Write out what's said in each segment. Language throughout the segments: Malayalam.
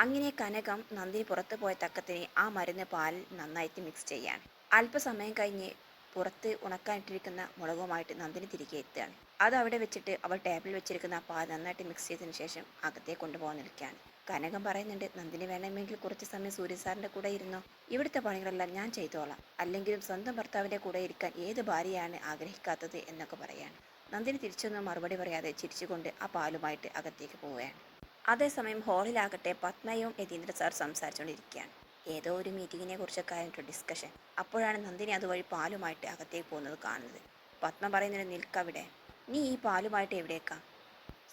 അങ്ങനെ കനകം നന്ദിനി പുറത്തു പോയ തക്കത്തിന് ആ മരുന്ന് പാലിൽ നന്നായിട്ട് മിക്സ് ചെയ്യാണ് അല്പസമയം കഴിഞ്ഞ് പുറത്ത് ഉണക്കാനിട്ടിരിക്കുന്ന മുളകുമായിട്ട് നന്ദിനി തിരികെ എത്തുകയാണ്. അത് അവിടെ വെച്ചിട്ട് അവൾ ടേബിളിൽ വെച്ചിരിക്കുന്ന പാൽ നന്നായിട്ട് മിക്സ് ചെയ്തതിന് ശേഷം അകത്തേക്ക് കൊണ്ടുപോകാൻ നിൽക്കുകയാണ്. കനകം പറയുന്നുണ്ട് നന്ദിനി വേണമെങ്കിൽ കുറച്ച് സമയം സൂര്യ സാറിന്റെ കൂടെ ഇരുന്നോ? ഇവിടുത്തെ പണികളെല്ലാം ഞാൻ ചെയ്തോളാം. അല്ലെങ്കിലും സ്വന്തം ഭർത്താവിന്റെ കൂടെ ഇരിക്കാൻ ഏത് ഭാര്യയാണ് ആഗ്രഹിക്കാത്തത് എന്നൊക്കെ പറയാണ്. നന്ദിനി തിരിച്ചൊന്നും മറുപടി പറയാതെ ചിരിച്ചുകൊണ്ട് ആ പാലുമായിട്ട് അകത്തേക്ക് പോവുകയാണ്. അതേസമയം ഹാളിലാകട്ടെ പത്മയും യതീന്ദ്ര സാർ സംസാരിച്ചുകൊണ്ടിരിക്കുകയാണ്. ഏതോ ഒരു മീറ്റിങ്ങിനെ കുറിച്ചൊക്കെ ആയിട്ട് ഡിസ്കഷൻ അപ്പോഴാണ് നന്ദിനി അതുവഴി പാലുമായിട്ട് അകത്തേക്ക് പോകുന്നത് കാണുന്നത്. പത്മ പറയുന്നത് നിൽക്കവിടെ. നീ ഈ പാലുമായിട്ട് എവിടേക്കാ?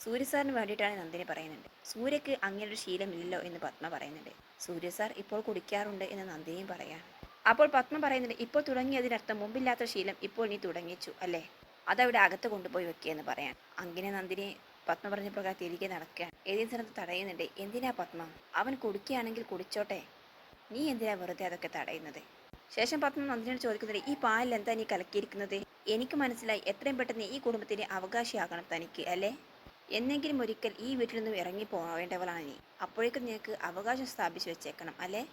സൂര്യ സാറിന് വേണ്ടിയിട്ടാണ് നന്ദിനി പറയുന്നുണ്ട് സൂര്യക്ക് അങ്ങനെ ഒരു ശീലമില്ലല്ലോ എന്ന് പത്മ പറയുന്നുണ്ട്. സൂര്യ സാർ ഇപ്പോൾ കുടിക്കാറുണ്ട് എന്ന് നന്ദിനിയും പറയാണ്. അപ്പോൾ പത്മ പറയുന്നുണ്ട് ഇപ്പോൾ തുടങ്ങിയതിനർത്ഥം മുമ്പില്ലാത്ത ശീലം ഇപ്പോൾ നീ തുടങ്ങിച്ചു അല്ലേ? അതവിടെ അകത്ത് കൊണ്ടുപോയി വെക്കുകയെന്ന് പറയാൻ അങ്ങനെ നന്ദിനി പത്മ പറഞ്ഞ പ്രകാരം തിരികെ നടക്കുകയാണ് ഏതേ സ്ഥലത്ത് തടയുന്നുണ്ട്. എന്തിനാ പത്മ? അവൻ കുടിക്കുകയാണെങ്കിൽ കുടിച്ചോട്ടെ. നീ എന്തിനാ വെറുതെ അതൊക്കെ തടയുന്നത്? ശേഷം പത്മ നന്ദിനോട് ചോദിക്കുന്നത് ഈ പാലിൽ എന്താ നീ കലക്കിയിരിക്കുന്നത്? എനിക്ക് മനസ്സിലായി എത്രയും പെട്ടെന്ന് ഈ കുടുംബത്തിന് അവകാശിയാകണം തനിക്ക് അല്ലേ? എന്നെങ്കിലും ഒരിക്കൽ ഈ വീട്ടിൽ നിന്നും ഇറങ്ങി പോവേണ്ടവളാണ് നീ. അപ്പോഴേക്കും നിനക്ക് അവകാശം സ്ഥാപിച്ചു വെച്ചേക്കണം അല്ലേ?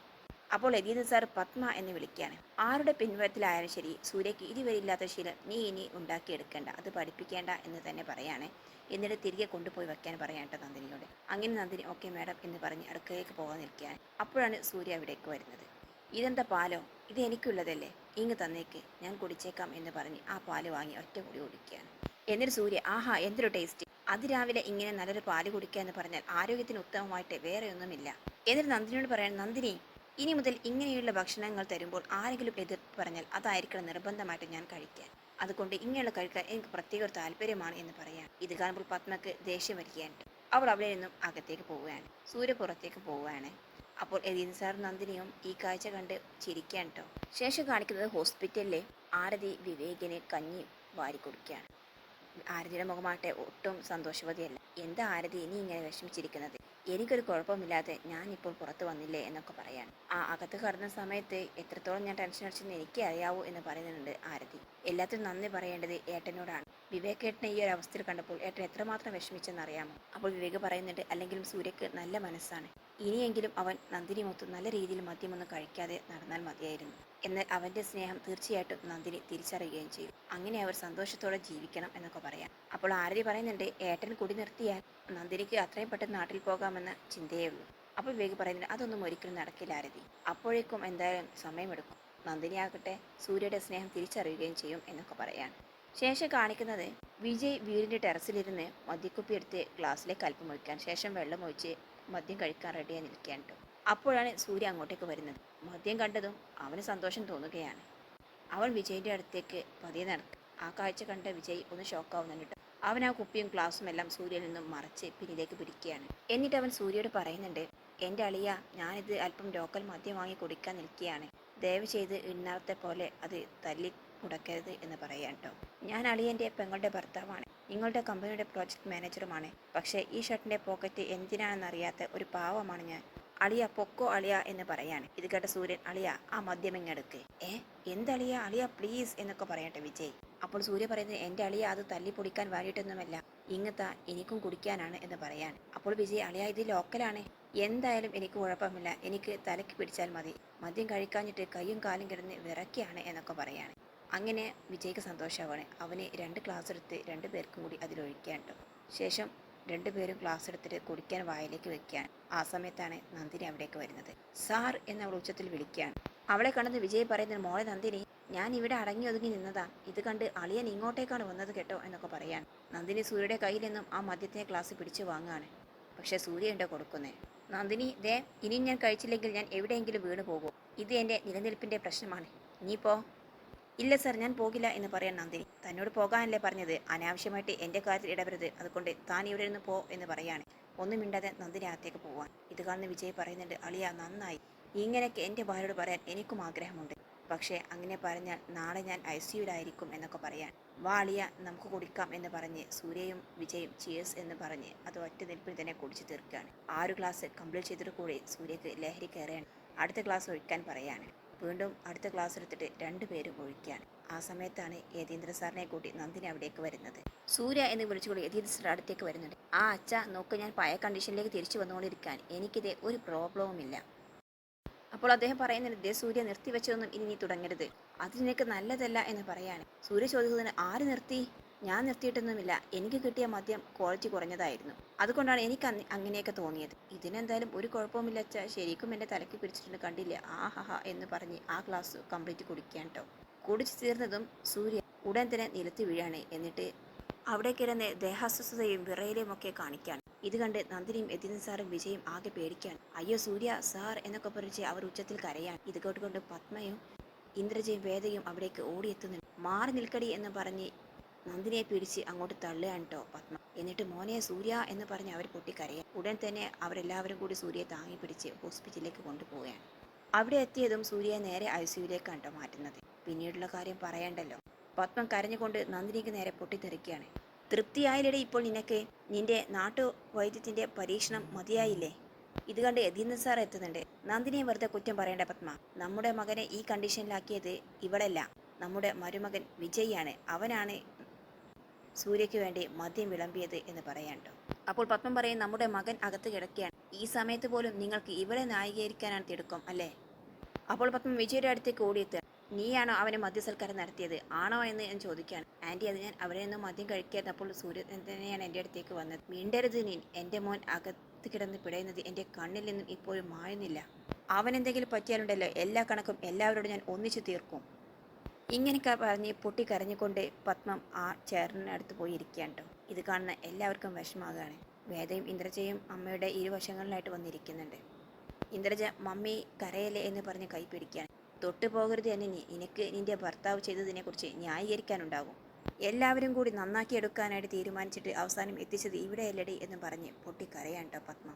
അപ്പോൾ യതീന്ദ്ര സാർ പത്മ എന്ന് വിളിക്കുകയാണ്. ആരുടെ പിൻവരത്തിലായാലും ശരി സൂര്യക്ക് ഇതുവരെ ഇല്ലാത്ത ശീലം നീ ഇനി ഉണ്ടാക്കിയെടുക്കേണ്ട അത് പഠിപ്പിക്കേണ്ട എന്ന് തന്നെ പറയാണ്. എന്നിട്ട് തിരികെ കൊണ്ടുപോയി വെക്കാൻ കേട്ടോ നന്ദിനിയോട്. അങ്ങനെ നന്ദിനി ഓക്കെ മാഡം എന്ന് പറഞ്ഞ് അടുക്കളയിലേക്ക് പോകാൻ നിൽക്കുകയാണ്. അപ്പോഴാണ് സൂര്യ അവിടേക്ക് വരുന്നത്. ഇതെന്താ പാലോ? ഇത് എനിക്കുള്ളതല്ലേ? ഇങ്ങ് തന്നേക്ക്. ഞാൻ കുടിച്ചേക്കാം എന്ന് പറഞ്ഞ് ആ പാൽ വാങ്ങി ഒറ്റ കുടി കുടിക്കുകയാണ് എന്നിട്ട് സൂര്യ ആഹാ എന്തൊരു ടേസ്റ്റ് അതിരാവിലെ ഇങ്ങനെ നല്ലൊരു പാൽ കുടിക്കുക എന്ന് പറഞ്ഞാൽ ആരോഗ്യത്തിന് ഉത്തമമായിട്ട് വേറെ ഒന്നുമില്ല. എന്നിട്ട് നന്ദിനിയോട് പറയാൻ നന്ദിനി ഇനി മുതൽ ഇങ്ങനെയുള്ള ഭക്ഷണങ്ങൾ തരുമ്പോൾ ആരെങ്കിലും എതിർപ്പ് പറഞ്ഞാൽ അതായിരിക്കണം നിർബന്ധമായിട്ട് ഞാൻ കഴിക്കാൻ. അതുകൊണ്ട് ഇങ്ങനെയുള്ള കഴിക്കാൻ എനിക്ക് പ്രത്യേക ഒരു താല്പര്യമാണ് എന്ന് പറയാം ഇത് കാണുമ്പോൾ പത്മക്ക് ദേഷ്യം വരികയാണ്. അവൾ അവിടെ നിന്നും അകത്തേക്ക് പോവുകയാണ്. സൂര്യപുറത്തേക്ക് പോവുകയാണ്. അപ്പോൾ എലീൻ സാർ നന്ദിനിയും ഈ കാഴ്ച കണ്ട് ചിരിക്കാൻ കേട്ടോ ശേഷം കാണിക്കുന്നത് ഹോസ്പിറ്റലിലെ ആരതി വിവേകിന് കഞ്ഞി വാരി കൊടുക്കുകയാണ്. ആരതിയുടെ മുഖമാട്ടെ ഒട്ടും സന്തോഷവതിയല്ല. എന്താ ആരതി ഇനി ഇങ്ങനെ വിഷമിച്ചിരിക്കുന്നത്? എനിക്കൊരു കുഴപ്പമില്ലാതെ ഞാൻ ഇപ്പോൾ പുറത്തു വന്നില്ലേ എന്നൊക്കെ പറയാൻ ആ അകത്ത് കടന്ന സമയത്ത് എത്രത്തോളം ഞാൻ ടെൻഷൻ അടിച്ചെന്ന് എനിക്ക് അറിയാവൂ എന്ന് പറയുന്നുണ്ട് ആരതി. എല്ലാത്തിനും നന്ദി പറയേണ്ടത് ഏട്ടനോടാണ്. വിവേക് ഏട്ടനെ ഈ ഒരു അവസ്ഥയിൽ കണ്ടപ്പോൾ ഏട്ടൻ എത്രമാത്രം വിഷമിച്ചെന്ന് അറിയാമോ? അപ്പോൾ വിവേക് പറയുന്നുണ്ട് അല്ലെങ്കിലും സൂര്യക്ക് നല്ല മനസ്സാണ്. ഇനിയെങ്കിലും അവൻ നന്ദിനി മൊത്തം നല്ല രീതിയിൽ മദ്യമൊന്നും കഴിക്കാതെ നടന്നാൽ മതിയായിരുന്നു. എന്നാൽ അവന്റെ സ്നേഹം തീർച്ചയായിട്ടും നന്ദിനി തിരിച്ചറിയുകയും ചെയ്തു അങ്ങനെ അവർ സന്തോഷത്തോടെ ജീവിക്കണം എന്നൊക്കെ പറയാം. അപ്പോൾ ആരതി പറയുന്നുണ്ട് ഏട്ടൻ കുടി നിർത്തിയാൽ നന്ദിനിക്ക് അത്രയും പെട്ടെന്ന് നാട്ടിൽ പോകാമെന്ന ചിന്തയേ ഉള്ളൂ. അപ്പോൾ വിവേക് പറയുന്നുണ്ട് അതൊന്നും ഒരിക്കലും നടക്കില്ല ആരതി. അപ്പോഴേക്കും എന്തായാലും സമയമെടുക്കും. നന്ദിനി ആകട്ടെ സൂര്യയുടെ സ്നേഹം തിരിച്ചറിയുകയും ചെയ്യും എന്നൊക്കെ പറയാം ശേഷം കാണിക്കുന്നത് വിജയ് വീടിന്റെ ടെറസിലിരുന്ന് മദ്യക്കുപ്പി എടുത്ത് ഗ്ലാസ്സിലേക്ക് അല്പം ഒഴിക്കാൻ ശേഷം വെള്ളം ഒഴിച്ച് മദ്യം കഴിക്കാൻ റെഡിയായി നിൽക്കാൻ ട്ടോ. അപ്പോഴാണ് സൂര്യ അങ്ങോട്ടേക്ക് വരുന്നത്. മദ്യം കണ്ടതും അവന് സന്തോഷം തോന്നുകയാണ്. അവൻ വിജയിന്റെ അടുത്തേക്ക് പതിയെ നടക്കും. ആ കാഴ്ച കണ്ട വിജയ് ഒന്ന് ഷോക്കാവുന്നുണ്ട്. അവൻ ആ കുപ്പിയും ഗ്ലാസും എല്ലാം സൂര്യയിൽ നിന്നും മറച്ച് പിന്നിലേക്ക് പിടിക്കുകയാണ്. എന്നിട്ട് അവൻ സൂര്യയോട് പറയുന്നുണ്ട് എന്റെ അളിയ ഞാനിത് അല്പം ലോക്കൽ മദ്യം വാങ്ങി കുടിക്കാൻ നിൽക്കുകയാണ്. ദയവ് ചെയ്ത് ഇന്നാളത്തെ പോലെ അത് തല്ലി കുടക്കരുത് എന്ന് പറയാൻ കേട്ടോ ഞാൻ അളിയന്റെ പെങ്ങളുടെ ഭർത്താവാണ്. നിങ്ങളുടെ കമ്പനിയുടെ പ്രോജക്റ്റ് മാനേജറുമാണ് പക്ഷേ ഈ ഷർട്ടിന്റെ പോക്കറ്റ് എന്തിനാണെന്നറിയാത്ത ഒരു പാവമാണ് ഞാൻ. അളിയ പൊക്കോ അളിയ എന്ന് പറയാണ് ഇത് കേട്ട സൂര്യൻ അളിയ ആ മദ്യം ഇങ്ങെടുക്ക് ഏ? എന്തളിയ? അളിയ പ്ലീസ് എന്നൊക്കെ പറയട്ടെ വിജയ്. അപ്പോൾ സൂര്യ പറയുന്നത് എന്റെ അളിയ അത് തല്ലി പൊടിക്കാൻ വേണ്ടിയിട്ടൊന്നുമല്ല ഇങ്ങത്ത എനിക്കും കുടിക്കാനാണ് എന്ന് പറയാൻ. അപ്പോൾ വിജയ് അളിയ ഇത് ലോക്കലാണ്. എന്തായാലും എനിക്ക് കുഴപ്പമില്ല. എനിക്ക് തലയ്ക്ക് പിടിച്ചാൽ മതി. മദ്യം കഴിക്കാഞ്ഞിട്ട് കൈയും കാലും കിടന്ന് വിറക്കിയാണ് എന്നൊക്കെ പറയാണ്. അങ്ങനെ വിജയ്ക്ക് സന്തോഷമാവാണ് അവന് രണ്ട് ക്ലാസ് എടുത്ത് രണ്ട് പേർക്കും കൂടി അതിലൊഴിക്കാൻ ശേഷം രണ്ടുപേരും ഗ്ലാസ് എടുത്തിട്ട് കുടിക്കാൻ വായിലേക്ക് വെക്കാൻ. ആ സമയത്താണ് നന്ദിനി അവിടേക്ക് വരുന്നത്. സാർ എന്ന് അവൾ ഉച്ചത്തിൽ വിളിക്കുകയാണ്. അവളെ കണ്ടത് വിജയ് പറയുന്ന മോളെ നന്ദിനി ഞാൻ ഇവിടെ അടങ്ങി ഒതുങ്ങി നിന്നതാ. ഇത് കണ്ട് അളിയൻ ഇങ്ങോട്ടേക്കാണ് വന്നത് കേട്ടോ എന്നൊക്കെ പറയാൻ നന്ദിനി സൂര്യയുടെ കയ്യിൽ നിന്നും ആ മദ്യത്തിനെ ഗ്ലാസ് പിടിച്ചു വാങ്ങാണ് പക്ഷെ സൂര്യ ഉണ്ടോ കൊടുക്കുന്നേ? നന്ദിനി ദേ ഇനി ഞാൻ കഴിച്ചില്ലെങ്കിൽ ഞാൻ എവിടെയെങ്കിലും വീണ് പോകും ഇത് എന്റെ നിലനിൽപ്പിന്റെ പ്രശ്നമാണ്. നീ പോ. ഇല്ല സർ ഞാൻ പോകില്ല എന്ന് പറയാൻ നന്ദിനി. തന്നോട് പോകാനല്ലേ പറഞ്ഞത്. അനാവശ്യമായിട്ട് എന്റെ കാര്യത്തിൽ ഇടപെടരുത്. അതുകൊണ്ട് താൻ ഇവിടെ നിന്ന് പോ എന്ന് പറയാണ്. ഒന്നും മിണ്ടാതെ നന്ദിനി അകത്തേക്ക് പോവാൻ. ഇത് കാണുന്ന വിജയ് പറയുന്നുണ്ട് അളിയ നന്നായി. ഇങ്ങനെയൊക്കെ എന്റെ ഭാര്യയോട് പറയാൻ എനിക്കും ആഗ്രഹമുണ്ട്. പക്ഷേ അങ്ങനെ പറഞ്ഞാൽ നാളെ ഞാൻ ഐ സിയുലായിരിക്കും എന്നൊക്കെ പറയാൻ വാ അളിയ നമുക്ക് കുടിക്കാം എന്ന് പറഞ്ഞ് സൂര്യയും വിജയും ചിയേഴ്സ് എന്ന് പറഞ്ഞ് അത് ഒറ്റ നിൽപ്പിൽ തന്നെ കുടിച്ചു തീർക്കുകയാണ്. ആറ് ഗ്ലാസ് കംപ്ലീറ്റ് ചെയ്തിട്ട് കൂടി സൂര്യക്ക് ലഹരി കയറിയാണ് അടുത്ത ക്ലാസ് ഒഴിക്കാൻ പറയാണ്. വീണ്ടും അടുത്ത ക്ലാസ് എടുത്തിട്ട് രണ്ടുപേരും ഒഴിക്കാൻ. ആ സമയത്താണ് യതീന്ദ്ര സാറിനെ കൂട്ടി നന്ദിനി അവിടേക്ക് വരുന്നത്. സൂര്യ എന്ന് വിളിച്ചുകൊണ്ട് യതീന്ദ്രയുടെ അടുത്തേക്ക് വരുന്നുണ്ട്. ആ അച്ഛ നോക്ക് ഞാൻ പഴയ കണ്ടീഷനിലേക്ക് തിരിച്ചു വന്നുകൊണ്ടിരിക്കാൻ. എനിക്കിത് ഒരു പ്രോബ്ലവുമില്ല അപ്പോൾ അദ്ദേഹം പറയുന്നുണ്ട് ദേ സൂര്യ നിർത്തിവെച്ചതൊന്നും ഇനി നീ തുടങ്ങരുത്. അത് നിനക്ക് നല്ലതല്ല എന്ന് പറയാണ്. സൂര്യ ചോദിക്കുന്നതിന് ആര് നിർത്തി? ഞാൻ നിർത്തിയിട്ടൊന്നുമില്ല. എനിക്ക് കിട്ടിയ മദ്യം ക്വാളിറ്റി കുറഞ്ഞതായിരുന്നു. അതുകൊണ്ടാണ് എനിക്ക് അങ്ങനെയൊക്കെ തോന്നിയത്. ഇതിനെന്തായാലും ഒരു കുഴപ്പവുമില്ല അച്ഛാ. ശരിക്കും എന്റെ തലയ്ക്ക് പിടിച്ചിട്ടുണ്ട് കണ്ടില്ല? ആഹഹ എന്ന് പറഞ്ഞ് ആ ഗ്ലാസ് കംപ്ലീറ്റ് കുടിക്കാൻ കേട്ടോ കുടിച്ചു തീർന്നതും സൂര്യ ഉടൻ തന്നെ നിലത്ത് വീഴാണ്. എന്നിട്ട് അവിടെ കിടന്ന് ദേഹാസ്വസ്ഥതയും വിറയലും ഒക്കെ കാണിക്കാണ്. ഇത് കണ്ട് നന്ദിനിയും എത്തിന സാറും വിജയും ആകെ പേടിക്കാൻ അയ്യോ സൂര്യ സാർ എന്നൊക്കെ പറഞ്ഞ് അവർ ഉച്ചത്തിൽ കരയാൻ ഇത് കേട്ടുകൊണ്ട് പത്മയും ഇന്ദ്രജയും വേദയും അവിടേക്ക് ഓടിയെത്തുന്നു മാറി നിൽക്കടി എന്ന് പറഞ്ഞ് നന്ദിനിയെ പിടിച്ച് അങ്ങോട്ട് തള്ളുകയാണ് കേട്ടോ പത്മ. എന്നിട്ട് മോനെ സൂര്യ എന്ന് പറഞ്ഞ് അവർ പൊട്ടിക്കരയാൻ ഉടൻ തന്നെ അവരെല്ലാവരും കൂടി സൂര്യയെ താങ്ങി പിടിച്ച് ഹോസ്പിറ്റലിലേക്ക് കൊണ്ടുപോവുകയാണ്. അവിടെ എത്തിയതും സൂര്യയെ നേരെ ഐ സിയുലേക്കാണ് കേട്ടോ മാറ്റുന്നത്. പിന്നീടുള്ള കാര്യം പറയണ്ടല്ലോ. പത്മം കരഞ്ഞുകൊണ്ട് നന്ദിനിക്ക് നേരെ പൊട്ടിത്തെറിക്കുകയാണ്. തൃപ്തിയായില്ലടെ ഇപ്പോൾ നിനക്ക്. നിന്റെ നാട്ടു വൈദ്യത്തിന്റെ പരീക്ഷണം മതിയായില്ലേ? ഇത് കണ്ട് എതിന്ന് സാർ എത്തുന്നുണ്ട്. നന്ദിനിയെ വെറുതെ കുറ്റം പറയണ്ട പത്മ. നമ്മുടെ മകനെ ഈ കണ്ടീഷനിലാക്കിയത് ഇവളല്ല. നമ്മുടെ മരുമകൻ വിജയാണ് അവനാണ് സൂര്യയ്ക്ക് വേണ്ടി മദ്യം വിളമ്പിയത് എന്ന് പറയാണ്ടോ അപ്പോൾ പത്മം പറയും നമ്മുടെ മകൻ അകത്ത് കിടക്കുകയാണ്. ഈ സമയത്ത് പോലും നിങ്ങൾക്ക് ഇവളെ ന്യായീകരിക്കാനാണ് തിടുക്കം അല്ലേ? അപ്പോൾ പത്മം വിജയുടെ അടുത്തേക്ക് ഓടിയെത്തുക. നീയാണോ അവനെ മദ്യസൽക്കാരം നടത്തിയത്? ആണോ എന്ന് ഞാൻ ചോദിക്കുകയാണ്. ആന്റി അത് ഞാൻ അവിടെ നിന്ന് മദ്യം കഴിക്കാത്തപ്പോൾ സൂര്യൻ തന്നെയാണ് എന്റെ അടുത്തേക്ക് വന്നത്. മിണ്ടരുത് നീ. എന്റെ മോൻ അകത്ത് കിടന്ന് പിടയുന്നത് എന്റെ കണ്ണിൽ നിന്നും ഇപ്പോഴും മായുന്നില്ല. അവൻ എന്തെങ്കിലും പറ്റിയാലുണ്ടല്ലോ. എല്ലാ കണക്കും എല്ലാവരോടും ഞാൻ ഒന്നിച്ചു തീർക്കും. ഇങ്ങനെയൊക്കെ പറഞ്ഞ് പൊട്ടിക്കരഞ്ഞുകൊണ്ട് പത്മം ആ ചേറിനടുത്ത് പോയി ഇരിക്കുകയാണ് കേട്ടോ. ഇത് കാണുന്ന എല്ലാവർക്കും വിഷമാകുകയാണ് വേദയും ഇന്ദ്രജയും അമ്മയുടെ ഇരുവശങ്ങളിലായിട്ട് വന്നിരിക്കുന്നുണ്ട്. ഇന്ദ്രജ മമ്മി കരയല്ലേ? എന്ന് പറഞ്ഞ് കൈ പിടിക്കുകയാണ്. തൊട്ടു പോകരുത് എന്നെ നിനക്ക് നിന്റെ ഭർത്താവ് ചെയ്തതിനെക്കുറിച്ച് ന്യായീകരിക്കാനുണ്ടാകും. എല്ലാവരും കൂടി നന്നാക്കി എടുക്കാനായിട്ട് തീരുമാനിച്ചിട്ട് അവസാനം എത്തിച്ചത് ഇവിടെയല്ലടി എന്ന് പറഞ്ഞ് പൊട്ടിക്കരയാണ് കേട്ടോ പത്മ.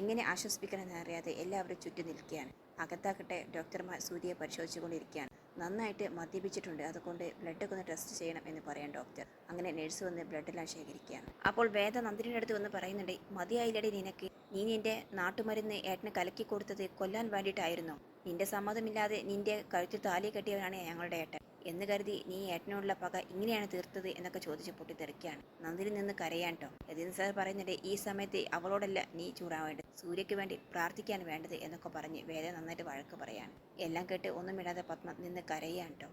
എങ്ങനെ ആശ്വസിപ്പിക്കണമെന്ന് അറിയാതെ എല്ലാവരും ചുറ്റി നിൽക്കുകയാണ്. അകത്താക്കട്ടെ ഡോക്ടർമാർ സൂര്യയെ പരിശോധിച്ചുകൊണ്ടിരിക്കുകയാണ്. നന്നായിട്ട് മദ്യപിച്ചിട്ടുണ്ട്. അതുകൊണ്ട് ബ്ലഡൊക്കെ ഒന്ന് ടെസ്റ്റ് ചെയ്യണം എന്ന് പറയാൻ ഡോക്ടർ അങ്ങനെ നഴ്സ് വന്ന് ബ്ലഡെല്ലാം ശേഖരിക്കുകയാണ്. അപ്പോൾ വേദ നന്ദിനിയുടെ അടുത്ത് വന്ന് പറയുന്നുണ്ട് മതിയായില്ലടി നിനക്ക്. നീ നിന്റെ നാട്ടുമരുന്ന് ഏട്ടന് കലക്കി കൊടുത്തത് കൊല്ലാൻ വേണ്ടിയിട്ടായിരുന്നു. നിന്റെ സമ്മതമില്ലാതെ നിന്റെ കഴുത്തിൽ താലി കെട്ടിയവനാണ് ഞങ്ങളുടെ ഏട്ടൻ. എന്ന് കരുതി നീ ഏട്ടനോടുള്ള പക ഇങ്ങനെയാണ് തീർത്തത്? എന്നൊക്കെ ചോദിച്ച് പൊട്ടിത്തെറിക്കുകയാണ്. നന്ദിനി നിന്ന് കരയാൻ കേട്ടോ യതീന്ദ്ര സാർ പറയുന്നുണ്ട് ഈ സമയത്ത് അവളോടല്ല നീ ചൂടാവേണ്ടത്. സൂര്യയ്ക്ക് വേണ്ടി പ്രാർത്ഥിക്കാൻ വേണ്ടത് എന്നൊക്കെ പറഞ്ഞ് വേദ നന്നായിട്ട് വഴക്ക് പറയാണ്. എല്ലാം കേട്ട് ഒന്നും വിടാതെ പത്മ നിന്ന് കരയാൻ കേട്ടോ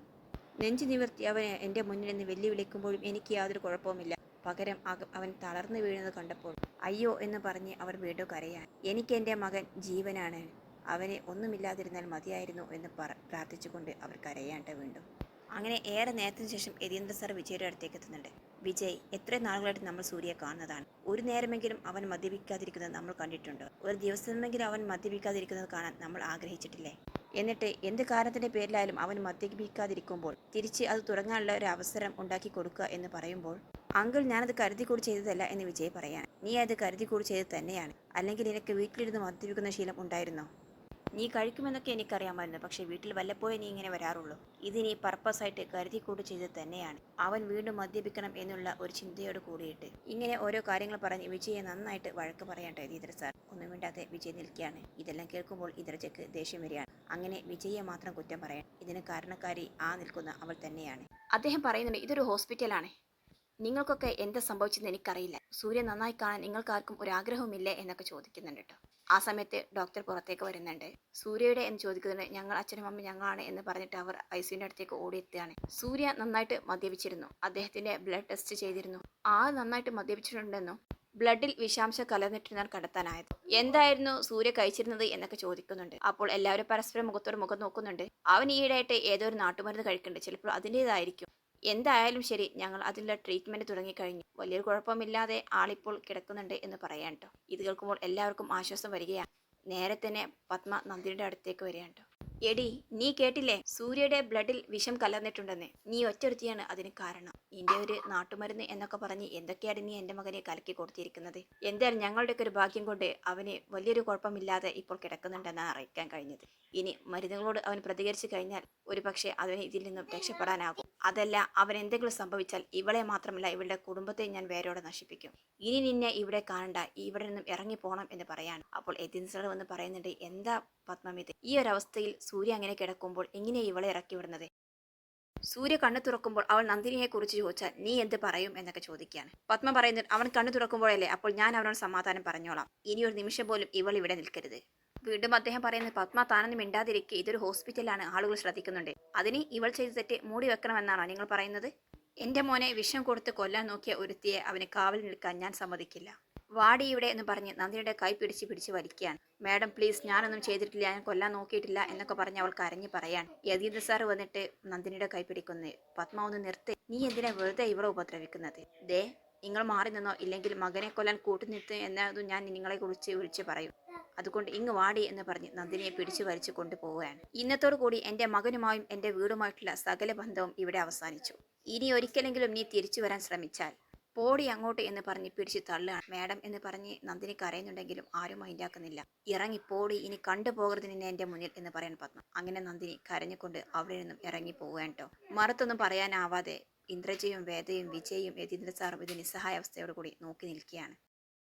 നെഞ്ചു നിവർത്തി അവനെ എന്റെ മുന്നിൽ നിന്ന് വെല്ലുവിളിക്കുമ്പോഴും എനിക്ക് യാതൊരു കുഴപ്പവുമില്ല. പകരം അവൻ തളർന്നു വീഴുന്നത് കണ്ടപ്പോൾ അയ്യോ എന്ന് പറഞ്ഞ് അവർ വീണ്ടും കരയാൻ എനിക്ക് എന്റെ മകൻ ജീവനാണ്. അവനെ ഒന്നുമില്ലാതിരുന്നാൽ മതിയായിരുന്നു എന്ന് പ്രാർത്ഥിച്ചുകൊണ്ട് അവർ കരയാണ്ട വീണ്ടും. അങ്ങനെ ഏറെ നേരത്തിന് ശേഷം യതീന്ദ്ര സാർ വിജയുടെ അടുത്തേക്ക് എത്തുന്നുണ്ട്. വിജയ് എത്ര നാളുകളായിട്ട് നമ്മൾ സൂര്യയെ കാണുന്നതാണ്. ഒരു നേരമെങ്കിലും അവൻ മദ്യപിക്കാതിരിക്കുന്നത് നമ്മൾ കണ്ടിട്ടുണ്ട്. ഒരു ദിവസമെങ്കിലും അവൻ മദ്യപിക്കാതിരിക്കുന്നത് കാണാൻ നമ്മൾ ആഗ്രഹിച്ചിട്ടില്ലേ? എന്നിട്ട് എന്ത് കാരണത്തിന്റെ പേരിലായാലും അവൻ മദ്യപിക്കാതിരിക്കുമ്പോൾ തിരിച്ച് അത് തുടങ്ങാനുള്ള ഒരു അവസരം ഉണ്ടാക്കി കൊടുക്കുക എന്ന് പറയുമ്പോൾ അങ്കിൾ ഞാനത് കൂടി ചെയ്തതല്ല എന്ന് വിജയ് പറയാൻ നീ അത് കരുതി കൂടി ചെയ്തത് തന്നെയാണ്. അല്ലെങ്കിൽ നിനക്ക് വീട്ടിലിരുന്ന് മദ്യപിക്കുന്ന ശീലം ഉണ്ടായിരുന്നോ? നീ കഴിക്കുമെന്നൊക്കെ എനിക്കറിയാമായിരുന്നു. പക്ഷെ വീട്ടിൽ വല്ലപ്പോഴേ നീ ഇങ്ങനെ വരാറുള്ളൂ. ഇത് നീ പർപ്പസ് ആയിട്ട് കരുതി കൂടി ചെയ്ത് തന്നെയാണ്. അവൻ വീണ്ടും മദ്യപിക്കണം എന്നുള്ള ഒരു ചിന്തയോട് കൂടിയിട്ട്. ഇങ്ങനെ ഓരോ കാര്യങ്ങൾ പറഞ്ഞ് വിജയെ നന്നായിട്ട് വഴക്ക് പറയാട്ടെ ഇതര സാർ ഒന്നും വേണ്ടാതെ വിജയ് നിൽക്കുകയാണ്. ഇതെല്ലാം കേൾക്കുമ്പോൾ ഇതരജയ്ക്ക് ദേഷ്യം വരികയാണ്. അങ്ങനെ വിജയെ മാത്രം കുറ്റം പറയാൻ ഇതിന് കാരണക്കാരി ആ നിൽക്കുന്ന അവൾ തന്നെയാണ്. അദ്ദേഹം പറയുന്നുണ്ട് ഇതൊരു ഹോസ്പിറ്റലാണ്. നിങ്ങൾക്കൊക്കെ എന്താ സംഭവിച്ചെന്ന് എനിക്കറിയില്ല. സൂര്യൻ നന്നായി കാണാൻ നിങ്ങൾക്കാർക്കും ഒരു ആഗ്രഹവുമില്ലേ എന്നൊക്കെ ചോദിക്കുന്നുണ്ട് കേട്ടോ. ആ സമയത്ത് ഡോക്ടർ പുറത്തേക്ക് വരുന്നുണ്ട്. സൂര്യയുടെ എന്ന് ചോദിക്കുന്നുണ്ട് ഞങ്ങൾ അച്ഛനും അമ്മ ഞങ്ങളാണ് എന്ന് പറഞ്ഞിട്ട് അവർ ഐ ഐസിയുടെ അടുത്തേക്ക് ഓടിയെത്തുകയാണ്. സൂര്യ നന്നായിട്ട് മദ്യപിച്ചിരുന്നു. അദ്ദേഹത്തിന്റെ ബ്ലഡ് ടെസ്റ്റ് ചെയ്തിരുന്നു. ആ നന്നായിട്ട് മദ്യപിച്ചിട്ടുണ്ടെന്നും ബ്ലഡിൽ വിഷാംശം കലർന്നിട്ടിരുന്നാൽ കണ്ടെത്താനായത് എന്തായിരുന്നു സൂര്യ കഴിച്ചിരുന്നത് എന്നൊക്കെ ചോദിക്കുന്നുണ്ട്. അപ്പോൾ എല്ലാവരും പരസ്പരം മുഖത്തോട് മുഖം നോക്കുന്നുണ്ട്. അവൻ ഈയിടെയായിട്ട് ഏതോ ഒരു നാട്ടുമരുന്ന് കഴിക്കുന്നുണ്ട്. ചിലപ്പോൾ അതിന്റെതായിരിക്കും എന്തായാലും ശരി ഞങ്ങൾ അതിലുള്ള ട്രീറ്റ്മെന്റ് തുടങ്ങിക്കഴിഞ്ഞു വലിയൊരു കുഴപ്പമില്ലാതെ ആളിപ്പോൾ കിടക്കുന്നുണ്ട് എന്ന് പറയാൻ കേട്ടോ ഇത് കേൾക്കുമ്പോൾ എല്ലാവർക്കും ആശ്വാസം വരികയാണ്. നേരെ തന്നെ പത്മ നന്ദിയുടെ അടുത്തേക്ക് വരികയാണ് കേട്ടോ എടി നീ കേട്ടില്ലേ? സൂര്യയുടെ ബ്ലഡിൽ വിഷം കലർന്നിട്ടുണ്ടെന്ന്. നീ ഒറ്റൊരുത്തിയാണ് അതിന് കാരണം. നിന്റെ ഒരു നാട്ടുമരുന്ന് എന്നൊക്കെ പറഞ്ഞ് എന്തൊക്കെയാണ് നീ എന്റെ മകനെ കലക്കി കൊടുത്തിരിക്കുന്നത്? എന്തായാലും ഞങ്ങളുടെയൊക്കെ ഒരു ഭാഗ്യം കൊണ്ട് അവന് വലിയൊരു കുഴപ്പമില്ലാതെ ഇപ്പോൾ കിടക്കുന്നുണ്ടെന്നാണ് അറിയിക്കാൻ കഴിഞ്ഞത്. ഇനി മരുന്നുകളോട് അവൻ പ്രതികരിച്ചു കഴിഞ്ഞാൽ ഒരു പക്ഷേ അവന് ഇതിൽ നിന്നും രക്ഷപ്പെടാനാകും. അതല്ല അവൻ എന്തെങ്കിലും സംഭവിച്ചാൽ ഇവളെ മാത്രമല്ല ഇവളുടെ കുടുംബത്തെ ഞാൻ വേരോടെ നശിപ്പിക്കും. ഇനി നിന്നെ ഇവിടെ കാണണ്ട. ഇവിടെ നിന്നും ഇറങ്ങി പോകണം എന്ന് പറയാണ്. അപ്പോൾ എതിൻസുകൾ വന്ന് പറയുന്നുണ്ട് എന്താ പത്മമിത്. ഈ അവസ്ഥയിൽ സൂര്യ അങ്ങനെ കിടക്കുമ്പോൾ എങ്ങനെ ഇവളെ ഇറക്കി വിടുന്നത്? സൂര്യ കണ്ണു തുറക്കുമ്പോൾ അവൾ നന്ദിനിയെ കുറിച്ച് ചോദിച്ചാൽ നീ എന്ത് പറയും? എന്നൊക്കെ ചോദിക്കുകയാണ്. പത്മ പറയുന്നത് അവൻ കണ്ണു തുറക്കുമ്പോഴല്ലേ അപ്പോൾ ഞാൻ അവനോട് സമാധാനം പറഞ്ഞോളാം. ഇനി ഒരു നിമിഷം പോലും ഇവൾ ഇവിടെ നിൽക്കരുത്. വീണ്ടും അദ്ദേഹം പറയുന്നത് പത്മ താനൊന്നും മിണ്ടാതിരിക്കെ ഇതൊരു ഹോസ്പിറ്റലാണ് ആളുകൾ ശ്രദ്ധിക്കുന്നുണ്ട്. അതിന് ഇവൾ ചെയ്ത് തെറ്റ് മൂടി വെക്കണമെന്നാണോ നിങ്ങൾ പറയുന്നത്? എന്റെ മോനെ വിഷം കൊടുത്ത് കൊല്ലാൻ നോക്കിയ ഒരുത്തിയെ അവന് കാവൽ നിൽക്കാൻ ഞാൻ സമ്മതിക്കില്ല. വാടി ഇവിടെ എന്ന് പറഞ്ഞ് നന്ദിനിയുടെ കൈ പിടിച്ച് പിടിച്ച് വലിക്കുകയാണ്. മാഡം പ്ലീസ് ഞാനൊന്നും ചെയ്തിട്ടില്ല ഞാൻ കൊല്ലാൻ നോക്കിയിട്ടില്ല എന്നൊക്കെ പറഞ്ഞ് അവൾ കരഞ്ഞു പറയാൻ യതീന്ദ്ര സാർ വന്നിട്ട് നന്ദിനിയുടെ കൈ പിടിക്കുന്നു. പത്മ ഒന്ന് നിർത്തി. നീ എന്തിനാ വെറുതെ ഇവിടെ ഉപദ്രവിക്കുന്നത്? ദേ നിങ്ങൾ മാറി നിന്നോ ഇല്ലെങ്കിൽ മകനെ കൊല്ലാൻ കൂട്ടുനിർത്ത് എന്നതും ഞാൻ നിങ്ങളെ കുറിച്ച് വിളിച്ച് പറയും. അതുകൊണ്ട് ഇങ്ങ് വാടി എന്ന് പറഞ്ഞ് നന്ദിനിയെ പിടിച്ചു വലിച്ചു കൊണ്ടുപോവുകയാണ്. ഇന്നത്തോടു കൂടി എന്റെ മകനുമായും എന്റെ വീടുമായിട്ടുള്ള സകല ബന്ധവും ഇവിടെ അവസാനിച്ചു. ഇനി ഒരിക്കലെങ്കിലും നീ തിരിച്ചു വരാൻ ശ്രമിച്ചാൽ പോടി അങ്ങോട്ട് എന്ന് പറഞ്ഞ് പിടിച്ച് തള്ളുകയാണ്. മാഡം എന്ന് പറഞ്ഞ് നന്ദിനി കരയുന്നുണ്ടെങ്കിലും ആരും മൈൻഡാക്കുന്നില്ല. ഇറങ്ങി പോടി ഇനി കണ്ടുപോകരുത് നിന്നെ എന്റെ മുന്നിൽ എന്ന് പറയാൻ പത്മ. അങ്ങനെ നന്ദിനി കരഞ്ഞുകൊണ്ട് അവിടെ നിന്നും ഇറങ്ങി പോവുകയാണ് കേട്ടോ. മറുത്തൊന്നും പറയാനാവാതെ ഇന്ദ്രജയും വേദയും വിജയും യതീന്ദ്ര സാറും ഇത് നിസ്സഹായാവസ്ഥയോടുകൂടി നോക്കി നിൽക്കുകയാണ്.